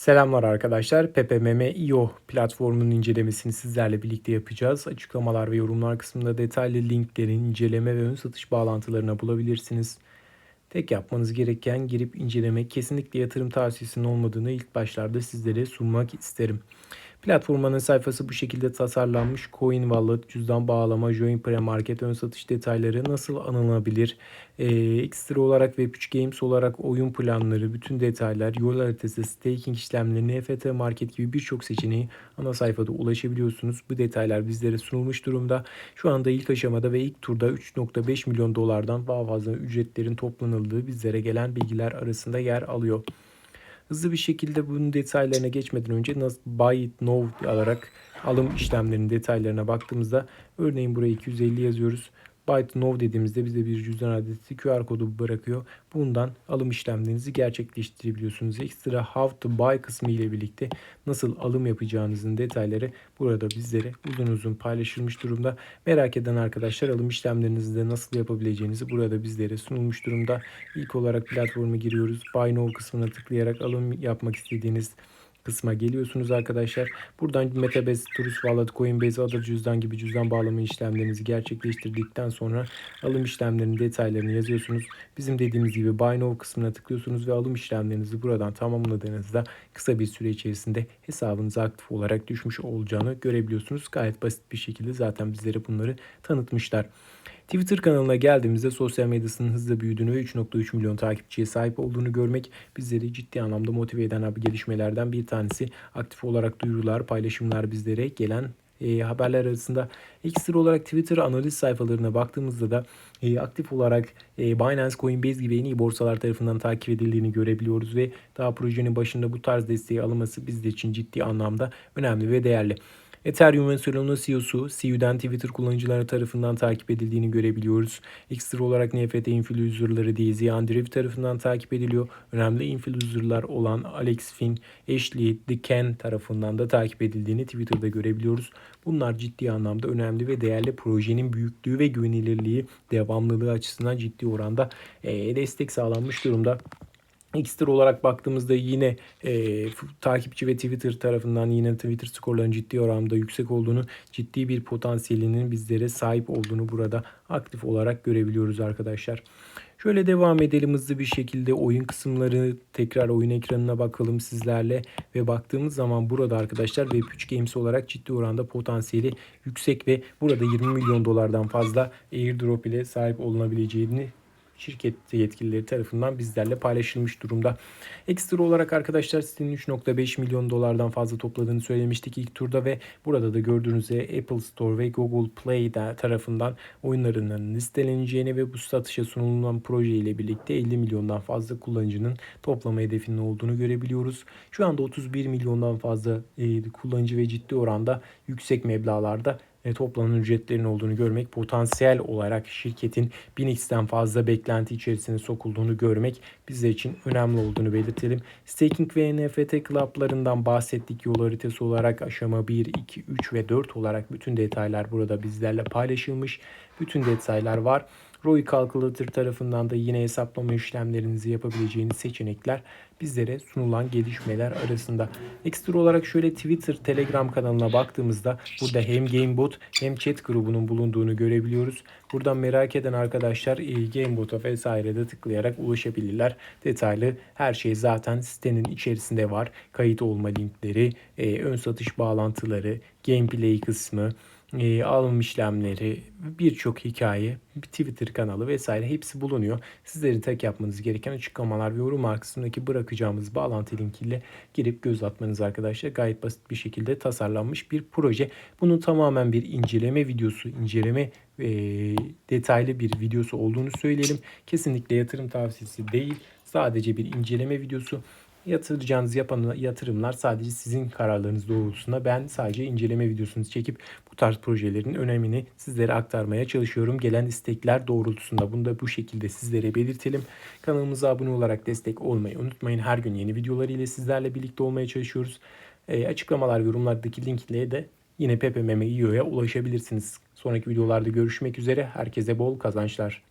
Selamlar arkadaşlar. PPMM.io platformunun incelemesini sizlerle birlikte yapacağız. Açıklamalar ve yorumlar kısmında detaylı linklerin inceleme ve ön satış bağlantılarına bulabilirsiniz. Tek yapmanız gereken girip incelemek. Kesinlikle yatırım tavsiyesinin olmadığını ilk başlarda sizlere sunmak isterim. Platformanın sayfası bu şekilde tasarlanmış. Coin Wallet, cüzdan bağlama, Join Pre-Market, ön satış detayları nasıl anılabilir? Ee, ekstra olarak Web3 Games olarak oyun planları, bütün detaylar, yol haritası, staking işlemleri, NFT Market gibi birçok seçeneği ana sayfada ulaşabiliyorsunuz. Bu detaylar bizlere sunulmuş durumda. Şu anda ilk aşamada ve ilk turda 3.5 milyon dolardan daha fazla ücretlerin toplanıldığı bizlere gelen bilgiler arasında yer alıyor. Hızlı bir şekilde bunun detaylarına geçmeden önce nasıl buy it now alarak alım işlemlerinin detaylarına baktığımızda örneğin buraya 250 yazıyoruz. İt now dediğimizde bize bir cüzdan adresi QR kodu bırakıyor. Bundan alım işlemlerinizi gerçekleştirebiliyorsunuz. Ekstra how to buy kısmı ile birlikte nasıl alım yapacağınızın detayları burada bizlere uzun uzun paylaşılmış durumda. Merak eden arkadaşlar alım işlemlerinizi de nasıl yapabileceğinizi burada bizlere sunulmuş durumda. İlk olarak platforma giriyoruz. Buy now kısmına tıklayarak alım yapmak istediğiniz kısma geliyorsunuz arkadaşlar. Buradan Metabase, Trust Wallet, Coinbase, Ada cüzdan gibi cüzdan bağlama işlemlerinizi gerçekleştirdikten sonra alım işlemlerinin detaylarını yazıyorsunuz. Bizim dediğimiz gibi Buy Now kısmına tıklıyorsunuz ve alım işlemlerinizi buradan tamamladığınızda kısa bir süre içerisinde hesabınıza aktif olarak düşmüş olacağını görebiliyorsunuz. Gayet basit bir şekilde zaten bizlere bunları tanıtmışlar. Twitter kanalına geldiğimizde sosyal medyasının hızla büyüdüğünü ve 3.3 milyon takipçiye sahip olduğunu görmek bizleri ciddi anlamda motive eden abi gelişmelerden bir tanesi. Aktif olarak duyurular, paylaşımlar bizlere gelen e, haberler arasında ekstra olarak Twitter analiz sayfalarına baktığımızda da e, aktif olarak e, Binance, Coinbase gibi en iyi borsalar tarafından takip edildiğini görebiliyoruz ve daha projenin başında bu tarz desteği alınması bizler için ciddi anlamda önemli ve değerli. Ethereum ve Solana CEO'su CU'den Twitter kullanıcıları tarafından takip edildiğini görebiliyoruz. Ekstra olarak NFT influencerları Daisy Andreev tarafından takip ediliyor. Önemli influencerlar olan Alex Finn, Ashley, The Ken tarafından da takip edildiğini Twitter'da görebiliyoruz. Bunlar ciddi anlamda önemli ve değerli projenin büyüklüğü ve güvenilirliği, devamlılığı açısından ciddi oranda destek sağlanmış durumda. Ekstra olarak baktığımızda yine e, takipçi ve Twitter tarafından yine Twitter skorlarının ciddi oranda yüksek olduğunu, ciddi bir potansiyelinin bizlere sahip olduğunu burada aktif olarak görebiliyoruz arkadaşlar. Şöyle devam edelim hızlı bir şekilde oyun kısımları tekrar oyun ekranına bakalım sizlerle ve baktığımız zaman burada arkadaşlar Web3 Games olarak ciddi oranda potansiyeli yüksek ve burada 20 milyon dolardan fazla airdrop ile sahip olunabileceğini şirket yetkilileri tarafından bizlerle paylaşılmış durumda. Ekstra olarak arkadaşlar sitenin 3.5 milyon dolardan fazla topladığını söylemiştik ilk turda ve burada da gördüğünüz üzere Apple Store ve Google Play tarafından oyunlarının listeleneceğini ve bu satışa sunulan proje ile birlikte 50 milyondan fazla kullanıcının toplama hedefinin olduğunu görebiliyoruz. Şu anda 31 milyondan fazla e, kullanıcı ve ciddi oranda yüksek meblağlarda e, toplanan ücretlerin olduğunu görmek, potansiyel olarak şirketin 1000x'ten fazla beklenti içerisine sokulduğunu görmek bizler için önemli olduğunu belirtelim. Staking ve NFT club'larından bahsettik. Yol haritası olarak aşama 1, 2, 3 ve 4 olarak bütün detaylar burada bizlerle paylaşılmış. Bütün detaylar var. ROI Calculator tarafından da yine hesaplama işlemlerinizi yapabileceğiniz seçenekler bizlere sunulan gelişmeler arasında. Ekstra olarak şöyle Twitter, Telegram kanalına baktığımızda burada hem Gamebot hem chat grubunun bulunduğunu görebiliyoruz. Buradan merak eden arkadaşlar e, Gamebot'a vesaire de tıklayarak ulaşabilirler. Detaylı her şey zaten sitenin içerisinde var. Kayıt olma linkleri, e, ön satış bağlantıları, gameplay kısmı, e, alım işlemleri, birçok hikaye, bir Twitter kanalı vesaire hepsi bulunuyor. Sizlerin tek yapmanız gereken açıklamalar ve yorum kısmındaki bırakacağımız bağlantı linkiyle girip göz atmanız arkadaşlar. Gayet basit bir şekilde tasarlanmış bir proje. Bunun tamamen bir inceleme videosu, inceleme e, detaylı bir videosu olduğunu söyleyelim. Kesinlikle yatırım tavsiyesi değil. Sadece bir inceleme videosu. Yatıracağınız yapan yatırımlar sadece sizin kararlarınız doğrultusunda. Ben sadece inceleme videosunu çekip bu tarz projelerin önemini sizlere aktarmaya çalışıyorum. Gelen istekler doğrultusunda bunu da bu şekilde sizlere belirtelim. Kanalımıza abone olarak destek olmayı unutmayın. Her gün yeni videolar ile sizlerle birlikte olmaya çalışıyoruz. E, açıklamalar yorumlardaki linkle de yine PPMM.io'ya ulaşabilirsiniz. Sonraki videolarda görüşmek üzere. Herkese bol kazançlar.